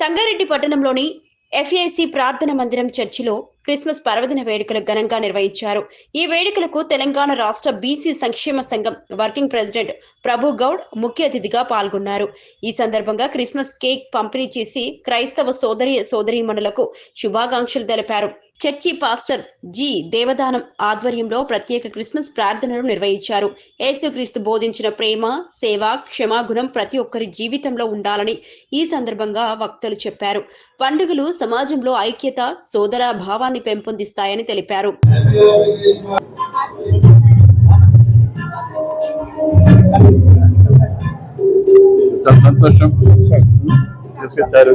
సంగారెడ్డి పట్టణంలోని ఎఫ్ఏసి ప్రార్థన మందిరం చర్చిలో క్రిస్మస్ పర్వదిన వేడుకలు ఘనంగా నిర్వహించారు. ఈ వేడుకలకు తెలంగాణ రాష్ట్ర బీసీ సంక్షేమ సంఘం వర్కింగ్ ప్రెసిడెంట్ ప్రభు గౌడ్ ముఖ్య అతిథిగా పాల్గొన్నారు. ఈ సందర్భంగా క్రిస్మస్ కేక్ పంపిణీ చేసి క్రైస్తవ సోదరి సోదరీమణులకు శుభాకాంక్షలు తెలిపారు. Church pastor G. దేవదానం ఆధ్వర్యంలో ప్రత్యేక క్రిస్మస్ ప్రార్థనలు నిర్వహించారు. యేసుక్రీస్తు బోధించిన ప్రేమ సేవ క్షమాగుణం ప్రతి ఒక్కరి జీవితంలో ఉండాలని ఈ సందర్భంగా వక్తలు చెప్పారు. పండుగలు సమాజంలో ఐక్యత సోదర భావాన్ని పెంపొందిస్తాయని తెలిపారు. సంతోషం. తీసుకొచ్చారు.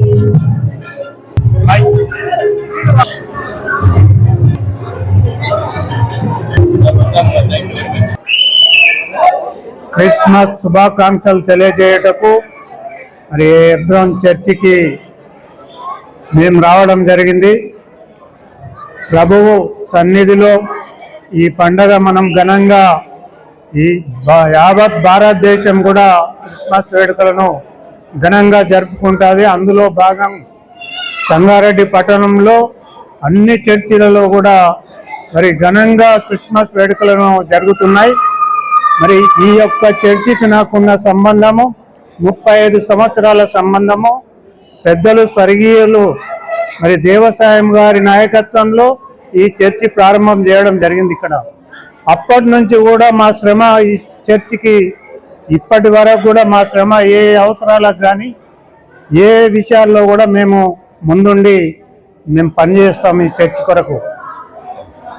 క్రిస్మస్ శుభాకాంక్షలు తెలియజేయటకు మరి ఎబ్రాన్ చర్చికి మేము రావడం జరిగింది. ప్రభువు సన్నిధిలో ఈ పండగ మనం ఘనంగా ఈ యావత్ భారతదేశం కూడా క్రిస్మస్ వేడుకలను ఘనంగా జరుపుకుంటుంది. అందులో భాగం సంగారెడ్డి పట్టణంలో అన్ని చర్చిలలో కూడా మరి ఘనంగా క్రిస్మస్ వేడుకలను జరుగుతున్నాయి. మరి ఈ యొక్క చర్చికి నాకున్న సంబంధము ముప్పై ఐదు సంవత్సరాల సంబంధము పెద్దలు స్వర్గీయులు మరి దేవసాయం గారి నాయకత్వంలో ఈ చర్చి ప్రారంభం చేయడం జరిగింది ఇక్కడ. అప్పటి నుంచి కూడా మా శ్రమ ఈ చర్చికి ఇప్పటి వరకు కూడా మా శ్రమ ఏ అవసరాలకు కానీ ఏ విషయాల్లో కూడా మేము ముందుండి మేము పనిచేస్తాం ఈ చర్చి కొరకు.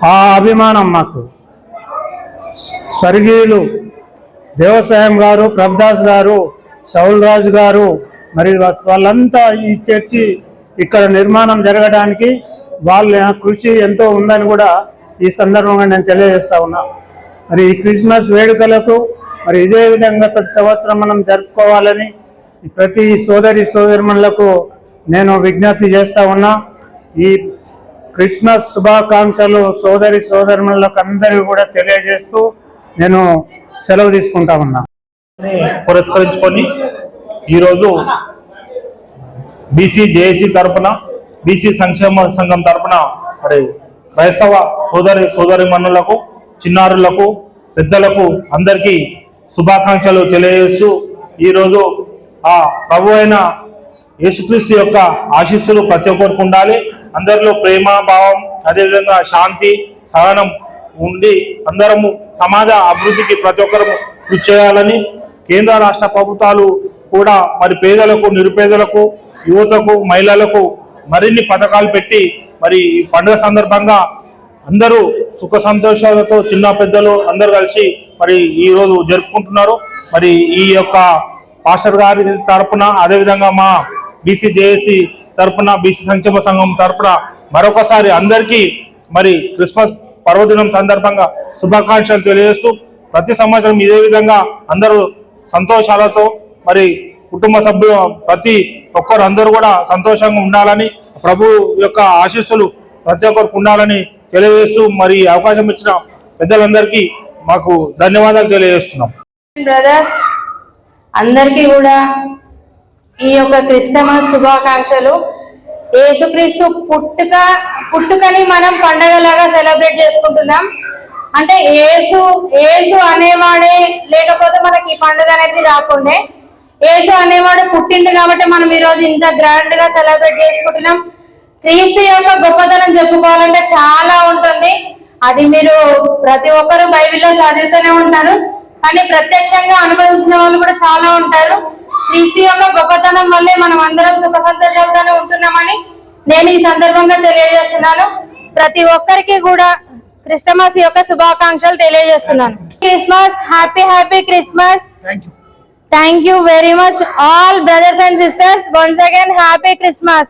ఆ అభిమానం మాకు. స్వర్గీయులు దేవసాయం గారు ప్రభుదాస్ గారు సౌల్ రాజు గారు మరి వాళ్ళంతా ఈ చర్చి ఇక్కడ నిర్మాణం జరగడానికి వాళ్ళ కృషి ఎంతో ఉందని కూడా ఈ సందర్భంగా నేను తెలియజేస్తా ఉన్నా. మరి ఈ క్రిస్మస్ వేడుకలకు మరి ఇదే విధంగా ప్రతి సంవత్సరం మనం జరుపుకోవాలని ప్రతి సోదరి సోదరిమణులకు నేను విజ్ఞప్తి చేస్తా ఉన్నా. ఈ క్రిస్మస్ శుభాకాంక్షలు సోదరి సోదరులకు అందరికీ కూడా తెలియజేస్తూ నేను సెలవు తీసుకుంటా ఉన్నా. పురస్కరించుకొని ఈరోజు బీసీ జేఏసీ తరఫున బీసీ సంక్షేమ సంఘం తరఫున మరి క్రైస్తవ సోదరి సోదరి మనులకు చిన్నారులకు పెద్దలకు అందరికీ శుభాకాంక్షలు తెలియజేస్తూ ఈరోజు ఆ ప్రభు అయిన యేసుక్రీస్తు యొక్క ఆశీస్సులు ప్రతి ఒక్కరికి ఉండాలి. అందరిలో ప్రేమ భావం అదేవిధంగా శాంతి సహనం ఉండి అందరము సమాజ అభివృద్ధికి ప్రతి ఒక్కరు కృషి చేయాలని కేంద్ర రాష్ట్ర ప్రభుత్వాలు కూడా మరి పేదలకు నిరుపేదలకు యువతకు మహిళలకు మరిన్ని పథకాలు పెట్టి మరి పండుగ సందర్భంగా అందరూ సుఖ సంతోషాలతో చిన్న పెద్దలు అందరూ కలిసి మరి ఈరోజు జరుపుకుంటున్నారు. మరి ఈ యొక్క పాస్టర్ గారి తరపున అదేవిధంగా మా బీసీ జేఏసీ తరపున బీసీ సంక్షేమ సంఘం తరపున మరొకసారి అందరికీ మరి క్రిస్మస్ పర్వదినం సందర్భంగా శుభాకాంక్షలు తెలియజేస్తూ ప్రతి సంవత్సరం ఇదే విధంగా అందరూ సంతోషాలతో మరి కుటుంబ సభ్యులు ప్రతి ఒక్కరు అందరూ కూడా సంతోషంగా ఉండాలని ప్రభు యొక్క ఆశీస్సులు ప్రతి ఒక్కరికి ఉండాలని తెలియజేస్తూ మరి అవకాశం ఇచ్చిన పెద్దలందరికీ మాకు ధన్యవాదాలు తెలియజేస్తున్నాం. బ్రదర్స్ అందరికీ కూడా ఈ యొక్క క్రిస్టమస్ శుభాకాంక్షలు. యేసుక్రీస్తు పుట్టుక పుట్టుకని మనం పండగలాగా సెలబ్రేట్ చేసుకుంటున్నాం. అంటే ఏసు ఏసు అనేవాడే లేకపోతే మనకి ఈ పండుగ అనేది రాకుండే. ఏసు అనేవాడు పుట్టిండు కాబట్టి మనం ఈ రోజు ఇంత గ్రాండ్గా సెలబ్రేట్ చేసుకుంటున్నాం. క్రీస్తు యొక్క గొప్పతనం చెప్పుకోవాలంటే చాలా ఉంటుంది. అది మీరు ప్రతి ఒక్కరు బైబిల్లో చదువుతూనే ఉంటారు. కానీ ప్రత్యక్షంగా అనుభవించిన వాళ్ళు కూడా చాలా ఉంటారు. క్రీస్తు యొక్క గొప్పతనం వల్లే మనం అందరం సుఖ సంతోషాలతోనే ఉంటున్నామని నేను ఈ సందర్భంగా తెలియజేస్తున్నాను. ప్రతి ఒక్కరికి కూడా క్రిస్టమస్ యొక్క శుభాకాంక్షలు తెలియజేస్తున్నాను. Christmas happy happy Christmas. Thank you very much all brothers and sisters once again happy Christmas.